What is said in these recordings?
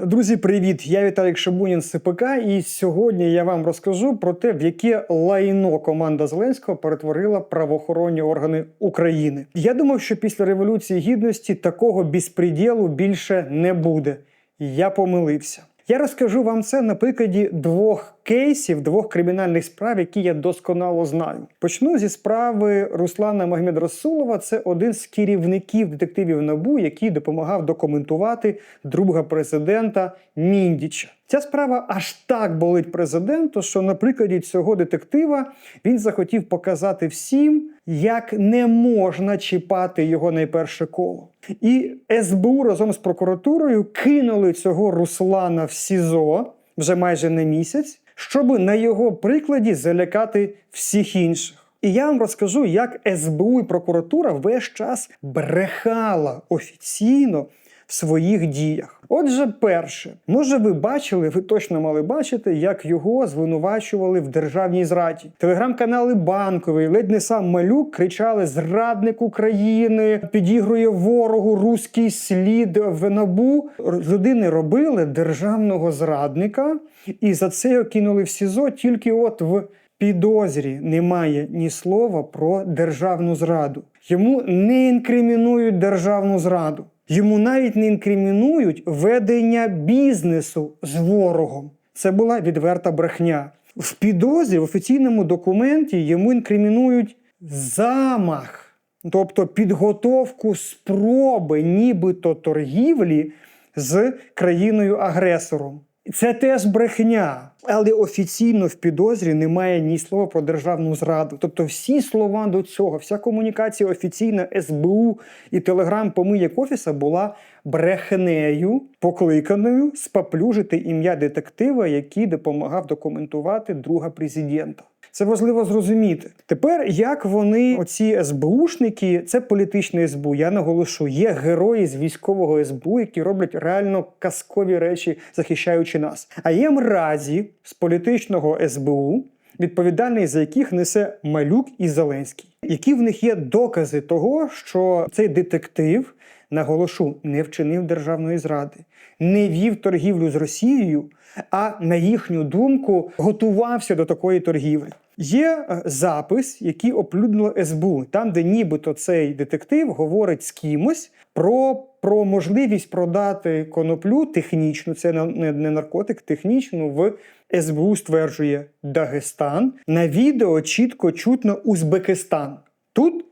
Друзі, привіт! Я Віталік Шабунін з СПК, і сьогодні я вам розкажу про те, в яке лайно команда Зеленського перетворила правоохоронні органи України. Я думав, що після революції гідності такого безпреділу більше не буде. Я помилився. Я розкажу вам це на прикладі двох кейсів, двох кримінальних справ, які я досконало знаю. Почну зі справи Руслана Магмедрасулова. Це один з керівників детективів НАБУ, який допомагав документувати друга президента Міндіча. Ця справа аж так болить президенту, що на прикладі цього детектива він захотів показати всім, як не можна чіпати його найперше коло. І СБУ разом з прокуратурою кинули цього Руслана в СІЗО вже майже на місяць, щоб на його прикладі залякати всіх інших. І я вам розкажу, як СБУ і прокуратура весь час брехала офіційно своїх діях. Отже, перше, може, ви бачили, ви точно мали бачити, як його звинувачували в державній зраді. Телеграм-канали банковий, ледь не сам малюк кричали: Зрадник України підігрує ворогу руський слід в набу. Людини робили державного зрадника, і за це його кинули в СІЗО тільки от в. Підозрі немає ні слова про державну зраду. Йому не інкримінують державну зраду. Йому навіть не інкримінують ведення бізнесу з ворогом. Це була відверта брехня. В підозрі в офіційному документі йому інкримінують замах, тобто підготовку спроби, нібито торгівлі з країною-агресором. Це теж брехня, але офіційно в підозрі немає ні слова про державну зраду. Тобто, всі слова до цього, вся комунікація офіційна СБУ і телеграм помийок офіса була брехнею, покликаною спаплюжити ім'я детектива, який допомагав документувати друга президента. Це важливо зрозуміти. Тепер як вони, оці СБУшники, це політичне СБУ. Я наголошу, є герої з військового СБУ, які роблять реально казкові речі, захищаючи нас. А є мразі з політичного СБУ, відповідальний за яких несе Малюк і Зеленський. Які в них є докази того, що цей детектив, наголошу, не вчинив державної зради, не вів торгівлю з Росією, а на їхню думку готувався до такої торгівлі. Є е, запис, який оприлюднило СБУ, там, де нібито цей детектив говорить з кимось про, про можливість продати коноплю технічну, це не наркотик, технічну в СБУ стверджує Дагестан. На відео чітко чутно Узбекистан. Тут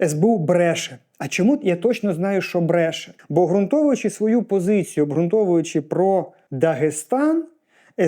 СБУ бреше. А чому я точно знаю, що бреше? Бо обґрунтовуючи свою позицію, обґрунтовуючи про Дагестан,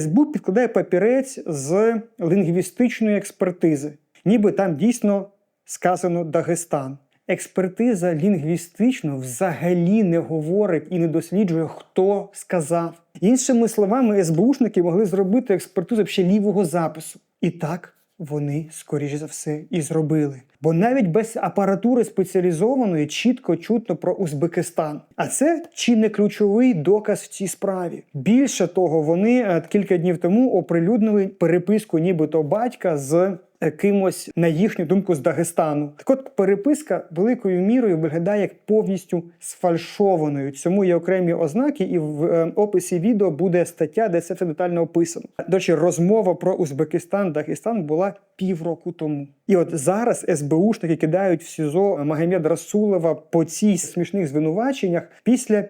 СБУ підкладає папірець з лінгвістичної експертизи, ніби там дійсно сказано Дагестан. Експертиза лінгвістично взагалі не говорить і не досліджує, хто сказав. Іншими словами, СБУшники могли зробити експертизу ще лівого запису. І так вони, скоріш за все, і зробили. Бо навіть без апаратури спеціалізованої чітко чутно про Узбекистан. А це чи не ключовий доказ в цій справі. Більше того, вони е, кілька днів тому оприлюднили переписку, нібито батька з кимось, на їхню думку, з Дагестану. Так от переписка великою мірою виглядає як повністю сфальшованою. Цьому є окремі ознаки, і в е, описі відео буде стаття, де це все детально описано. До речі, розмова про Узбекистан, Дагестан була півроку тому. І от зараз СБУшники кидають в СІЗО Магомед Расулова по цій смішних звинуваченнях після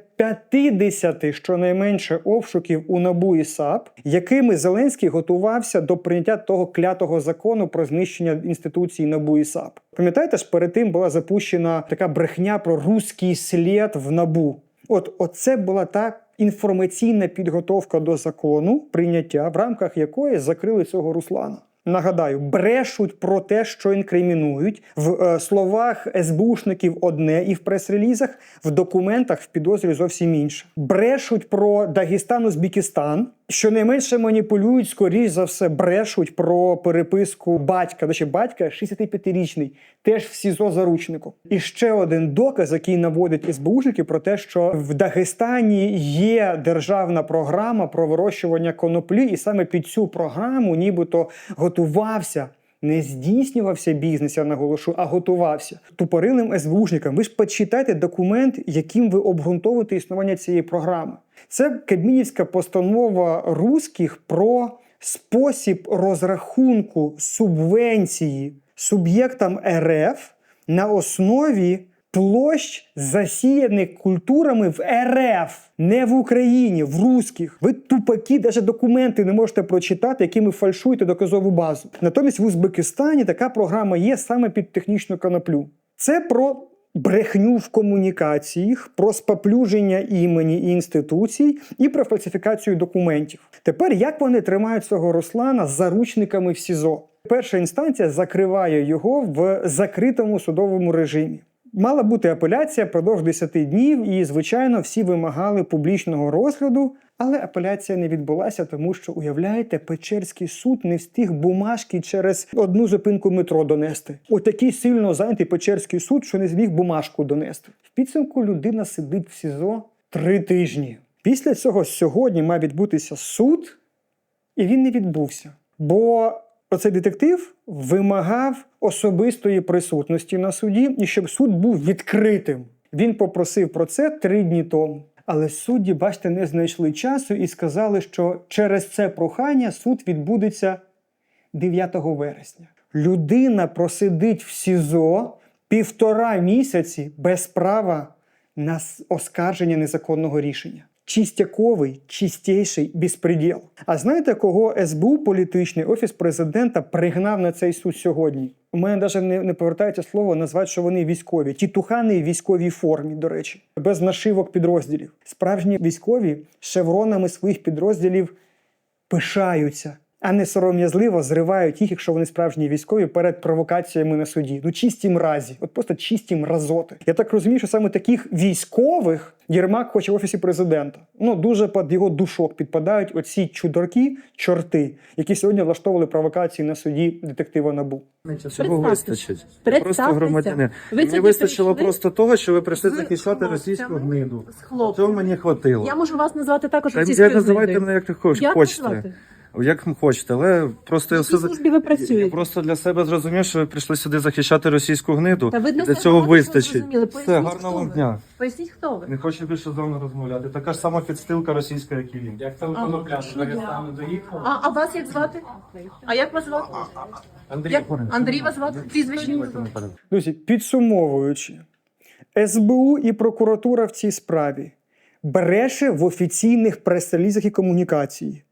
50 щонайменше обшуків у НАБУ і САП, якими Зеленський готувався до прийняття того клятого закону про знищення інституцій НАБУ і САП. Пам'ятаєте ж, перед тим була запущена така брехня про руський слід в НАБУ. От оце була та інформаційна підготовка до закону, прийняття, в рамках якої закрили цього Руслана. Нагадаю, брешуть про те, що інкримінують в е, словах СБУшників одне і в прес-релізах, в документах в підозрі зовсім інше. Брешуть про Дагестан, Узбекистан, що найменше маніпулюють, скоріш за все, брешуть про переписку батька, до батька 65-річний, теж в СІЗО заручнику. І ще один доказ, який наводить СБУшники про те, що в Дагестані є державна програма про вирощування коноплі, і саме під цю програму, нібито готувався не здійснювався бізнес, я наголошу, а готувався тупорилим СБУшникам. Ви ж почитайте документ, яким ви обґрунтовуєте існування цієї програми. Це Кабмінівська постанова русських про спосіб розрахунку субвенції суб'єктам РФ на основі площ, засіяних культурами в РФ, не в Україні, в русських. Ви тупаки, навіть документи не можете прочитати, якими фальшуєте доказову базу. Натомість в Узбекистані така програма є саме під технічну коноплю. Це про брехню в комунікаціях, про споплюження імені і інституцій і про фальсифікацію документів. Тепер як вони тримають цього Руслана заручниками в СІЗО? Перша інстанція закриває його в закритому судовому режимі. Мала бути апеляція продовж 10 днів, і, звичайно, всі вимагали публічного розгляду, але апеляція не відбулася, тому що, уявляєте, Печерський суд не встиг бумажки через одну зупинку метро донести. Отакий сильно зайнятий Печерський суд, що не зміг бумажку донести. В підсумку людина сидить в СІЗО три тижні. Після цього сьогодні має відбутися суд, і він не відбувся. Бо оцей детектив вимагав особистої присутності на суді і щоб суд був відкритим. Він попросив про це три дні тому. Але судді, бачите, не знайшли часу і сказали, що через це прохання суд відбудеться 9 вересня. Людина просидить в СІЗО півтора місяці без права на оскарження незаконного рішення. Чистяковий, чистейший безпреділ. А знаєте, кого СБУ політичний офіс президента пригнав на цей суд сьогодні? У мене навіть не, не повертається слово назвати, що вони військові. Тітухани в військовій формі, до речі, без нашивок підрозділів. Справжні військові шевронами своїх підрозділів пишаються, а не сором'язливо зривають їх, якщо вони справжні військові перед провокаціями на суді. Ну чисті мразі, от просто чисті мразоти. Я так розумію, що саме таких військових Єрмак хоче в офісі президента. Ну дуже під його душок підпадають оці чудорки, чорти, які сьогодні влаштовували провокації на суді детектива Набу. Цього Представтеся. вистачить. Просто громадянин. Ви Мені вистачило прийшли просто того, що ви прийшли захищати російську гниду. Цього мені хватило. Я можу вас назвати також Та я називайте мене як ви хоч- Як хочете. Як хочете, але просто я все службі ви працюєте? Я просто для себе зрозумів, що ви прийшли сюди захищати російську гниду. Та ви для Для цього вистачить. Все, гарного вам дня. Поясніть, хто ви? Не хочу більше з вами розмовляти. Така ж сама підстилка російська, як і він. Як там А, конопля що з Дагестану я? доїхав? А, а вас як звати? А як вас звати? Андрій, Як? Андрій вас звати? Прізвище? Друзі, підсумовуючи, СБУ і прокуратура в цій справі бреше в офіційних прес-релізах і комунікації,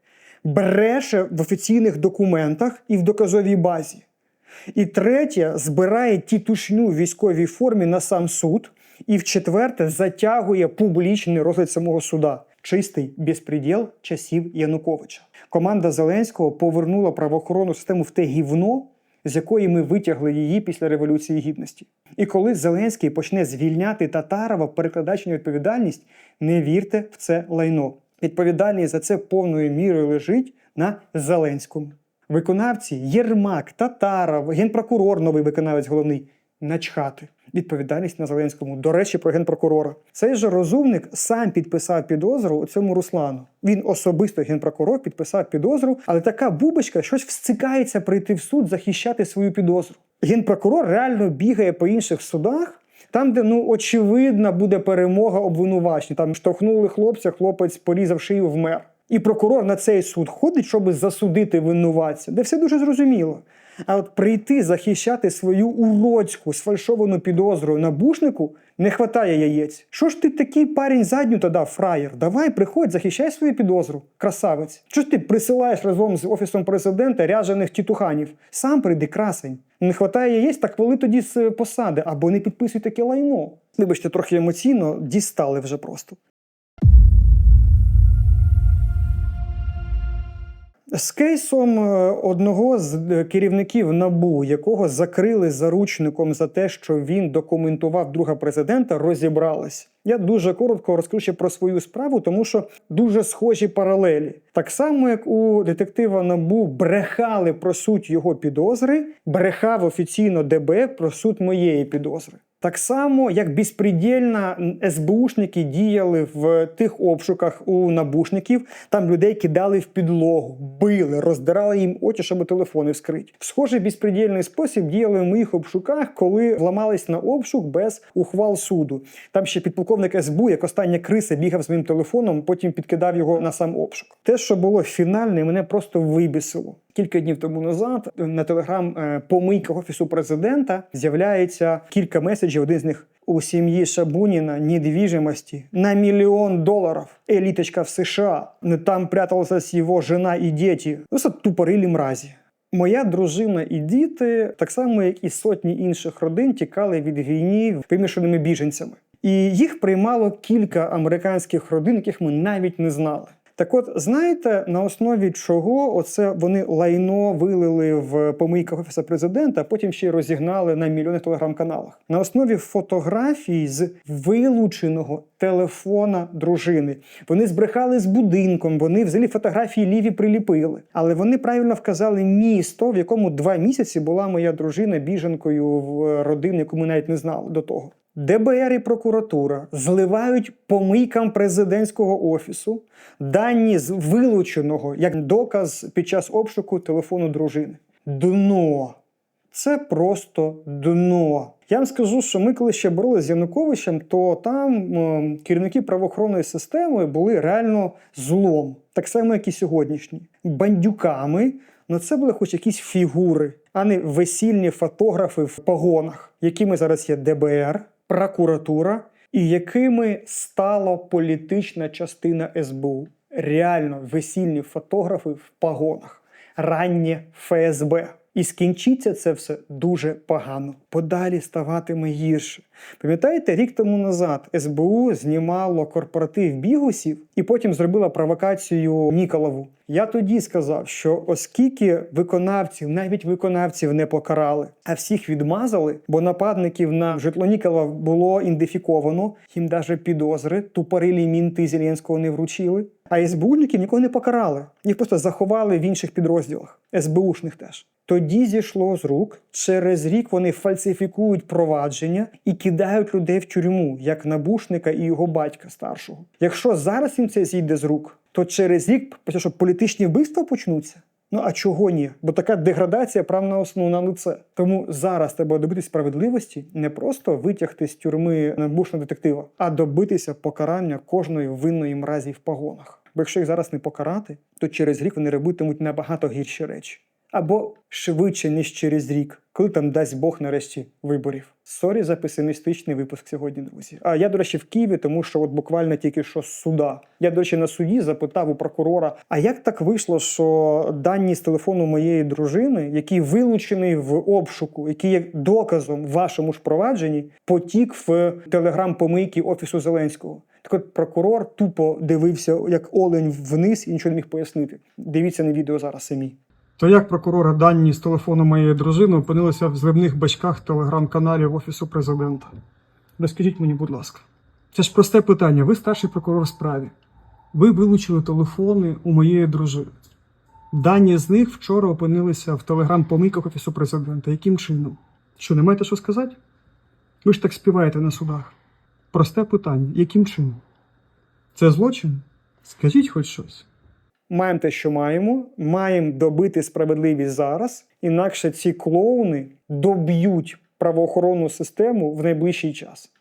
бреше в офіційних документах і в доказовій базі. І третє, збирає тітушню в військовій формі на сам суд. І в четверте, затягує публічний розгляд самого суда. Чистий безпреділ часів Януковича. Команда Зеленського повернула правоохоронну систему в те гівно, з якої ми витягли її після Революції Гідності. І коли Зеленський почне звільняти Татарова, перекладаючи на відповідальність, не вірте в це лайно. Відповідальність за це повною мірою лежить на Зеленському. Виконавці Єрмак, Татаров, генпрокурор, новий виконавець головний начхати. Відповідальність на Зеленському. До речі, про генпрокурора. Цей же розумник сам підписав підозру цьому Руслану. Він особисто генпрокурор підписав підозру, але така бубочка щось встикається прийти в суд захищати свою підозру. Генпрокурор реально бігає по інших судах. Там, де ну очевидна буде перемога обвинувачення. Там штовхнули хлопця, хлопець порізав шию вмер. І прокурор на цей суд ходить, щоб засудити винуватця, де все дуже зрозуміло. А от прийти захищати свою уродську сфальшовану підозру набушнику не хватає яєць. Що ж ти такий парень задню тоді, фраєр? Давай, приходь, захищай свою підозру, красавець. Що ж ти присилаєш разом з офісом президента ряжених тітуханів? Сам прийди, красень. Не хватає яєць, так вали тоді з посади або не підписуй таке лайно. Вибачте, трохи емоційно дістали вже просто. З кейсом е, одного з е, керівників НАБУ, якого закрили заручником за те, що він документував друга президента, розібрались. Я дуже коротко розкажу про свою справу, тому що дуже схожі паралелі. Так само, як у детектива НАБУ брехали про суть його підозри, брехав офіційно ДБ про суть моєї підозри. Так само, як безпредельно СБУшники діяли в тих обшуках у набушників, там людей кидали в підлогу, били, роздирали їм очі, щоб телефони вскрити. В схожий безпредельний спосіб діяли в моїх обшуках, коли вламались на обшук без ухвал суду. Там ще підполковник СБУ, як остання криса, бігав з моїм телефоном, потім підкидав його на сам обшук. Те, що було фінальне, мене просто вибісило. Кілька днів тому назад на телеграм е, помийка офісу президента з'являється кілька меседжів. Один з них у сім'ї Шабуніна недвіжимості на мільйон доларів. Еліточка в США. Ну, Там пряталась його жена і діти. Ну, це тупорилі мразі. Моя дружина і діти, так само як і сотні інших родин, тікали від війни вимішаними біженцями. І їх приймало кілька американських родин, яких ми навіть не знали. Так от, знаєте, на основі чого оце вони лайно вилили в помийках офіса президента, а потім ще й розігнали на мільйони телеграм-каналах. На основі фотографій з вилученого телефона дружини. Вони збрехали з будинком, вони взагалі фотографії ліві приліпили. Але вони правильно вказали місто, в якому два місяці була моя дружина біженкою в родину, яку ми навіть не знали до того. ДБР і прокуратура зливають помийкам президентського офісу дані з вилученого як доказ під час обшуку телефону дружини. Дно. Це просто дно. Я вам скажу, що ми коли ще боролися з Януковичем, то там е, керівники правоохоронної системи були реально злом, так само, як і сьогоднішні. Бандюками, ну це були хоч якісь фігури, а не весільні фотографи в погонах, якими зараз є ДБР, прокуратура, і якими стала політична частина СБУ. Реально весільні фотографи в погонах, раннє ФСБ. І скінчиться це все дуже погано. Подалі ставатиме гірше. Пам'ятаєте, рік тому назад СБУ знімало корпоратив бігусів і потім зробила провокацію Ніколову. Я тоді сказав, що оскільки виконавців, навіть виконавців не покарали, а всіх відмазали, бо нападників на житло Ніколова було ідентифіковано, їм даже підозри, тупорилі мінти Зеленського не вручили. А СБУшників нікого не покарали. Їх просто заховали в інших підрозділах, СБУшних теж. Тоді зійшло з рук. Через рік вони фальсифікують провадження і кидають людей в тюрму, як набушника і його батька старшого. Якщо зараз їм це зійде з рук, то через рік що політичні вбивства почнуться. Ну а чого ні? Бо така деградація прав на основу лице. Тому зараз треба добитись справедливості, не просто витягти з тюрми набушного детектива, а добитися покарання кожної винної мразі в погонах. Бо якщо їх зараз не покарати, то через рік вони робитимуть набагато гірші речі. Або швидше, ніж через рік, коли там дасть Бог нарешті виборів. Сорі за песимістичний випуск сьогодні, друзі. А я, до речі, в Києві, тому що от буквально тільки що з суда. Я, до речі, на суді запитав у прокурора: а як так вийшло, що дані з телефону моєї дружини, який вилучений в обшуку, який є доказом в вашому ж провадженні, потік в телеграм-помийки офісу Зеленського? Так от прокурор тупо дивився як олень вниз і нічого не міг пояснити. Дивіться на відео зараз самі. То як прокурора дані з телефону моєї дружини опинилися в зливних бачках телеграм-каналів Офісу президента? Розкажіть мені, будь ласка. Це ж просте питання. Ви старший прокурор справі. Ви вилучили телефони у моєї дружини. Дані з них вчора опинилися в телеграм-помийках Офісу президента. Яким чином? Що, не маєте що сказати? Ви ж так співаєте на судах. Просте питання. Яким чином? Це злочин? Скажіть хоч щось. Маємо те, що маємо, маємо добити справедливість зараз, інакше ці клоуни доб'ють правоохоронну систему в найближчий час.